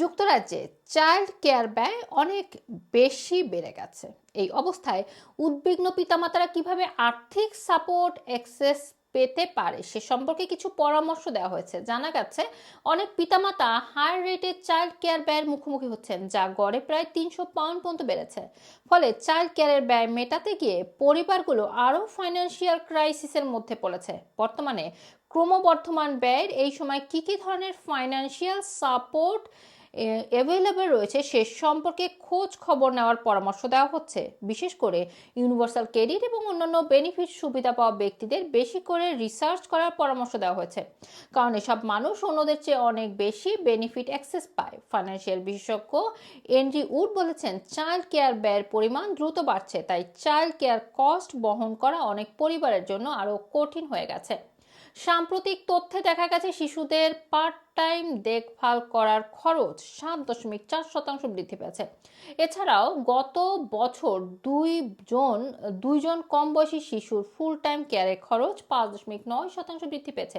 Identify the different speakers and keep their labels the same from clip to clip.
Speaker 1: যুক্তরাজ্যে child care ব্যয় অনেক বেশি বেড়ে গেছে। এই অবস্থায় উদ্বিগ্ন পিতামাতারা কীভাবে আর্থিক সাপোর্ট, অ্যাক্সেস পেতে পারে সে সম্পর্কে কিছু পরামর্শ দেওয়া হয়েছে। জানা গেছে, অনেক পিতামাতা হাই রেটে চাইল্ড কেয়ার ব্যয়ের মুখোমুখি হচ্ছেন, যা গড়ে প্রায় তিনশো পাউন্ড পর্যন্ত বেড়েছে। ফলে চাইল্ড কেয়ারের ব্যয় মেটাতে গিয়ে পরিবারগুলো আরও ফাইন্যান্সিয়াল ক্রাইসিসের মধ্যে পড়েছে। বর্তমানে ক্রমবর্ধমান ব্যয়ের এই সময় কী কী ধরনের ফাইন্যান্সিয়াল সাপোর্ট অ্যাভেলেবল রয়েছে সে সম্পর্কে খোঁজ খবর নেওয়ার পরামর্শ দেওয়া হচ্ছে। বিশেষ করে ইউনিভার্সাল ক্রেডিট এবং অন্যান্য বেনিফিট সুবিধা পাওয়া ব্যক্তিদের বেশি করে রিসার্চ করার পরামর্শ দেওয়া হয়েছে। কারণ এসব মানুষ অন্যদের চেয়ে অনেক বেশি বেনিফিট অ্যাক্সেস পায়। ফাইন্যান্সিয়াল বিশেষজ্ঞ এনডি উড বলেছেন চাইল্ড কেয়ার ব্যয়ের পরিমাণ দ্রুত বাড়ছে, তাই চাইল্ড কেয়ার কস্ট বহন করা অনেক পরিবারের জন্য আরও কঠিন হয়ে গেছে। সাম্প্রতিক তথ্যে দেখা গেছে শিশুদের পার্ট টাইম দেখভাল করার খরচ সাত দশমিক চার শতাংশ বৃদ্ধি পেয়েছে। এছাড়াও গত বছর দুইজন দুইজন কম বয়সী শিশুর ফুল টাইম কেয়ারের খরচ পাঁচ দশমিক নয় শতাংশ বৃদ্ধি পেয়েছে।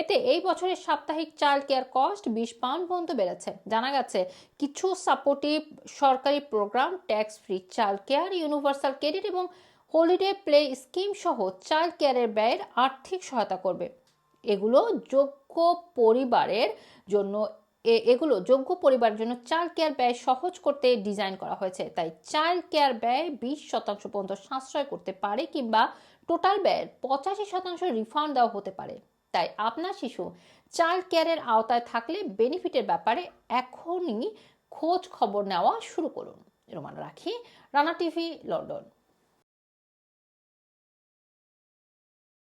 Speaker 1: এতে এই বছরের সাপ্তাহিক চাইল্ড কেয়ার কস্ট বিশ পাউন্ড পর্যন্ত বেড়েছে। জানা গেছে, কিছু সাপোর্টিভ সরকারি programme tax free child care universal credit এবং হলিডে প্লে স্কিম সহ চাইল্ড কেয়ারের ব্যয়ের আর্থিক সহায়তা করবে। এগুলো যোগ্য পরিবারের জন্য এগুলো যোগ্য পরিবারের জন্য চাইল্ড কেয়ার ব্যয় সহজ করতে ডিজাইন করা হয়েছে। তাই চাইল্ড কেয়ার ব্যয় বিশ শতাংশ পর্যন্ত সাশ্রয় করতে পারে কিংবা টোটাল ব্যয়ের পঁচাশি শতাংশ রিফান্ড দেওয়া হতে পারে। তাই আপনার শিশু চাইল্ড কেয়ারের আওতায় থাকলে বেনিফিটের ব্যাপারে এখনই খোঁজ খবর নেওয়া শুরু করুন। রোমান রাখি, রানা টিভি, লন্ডন।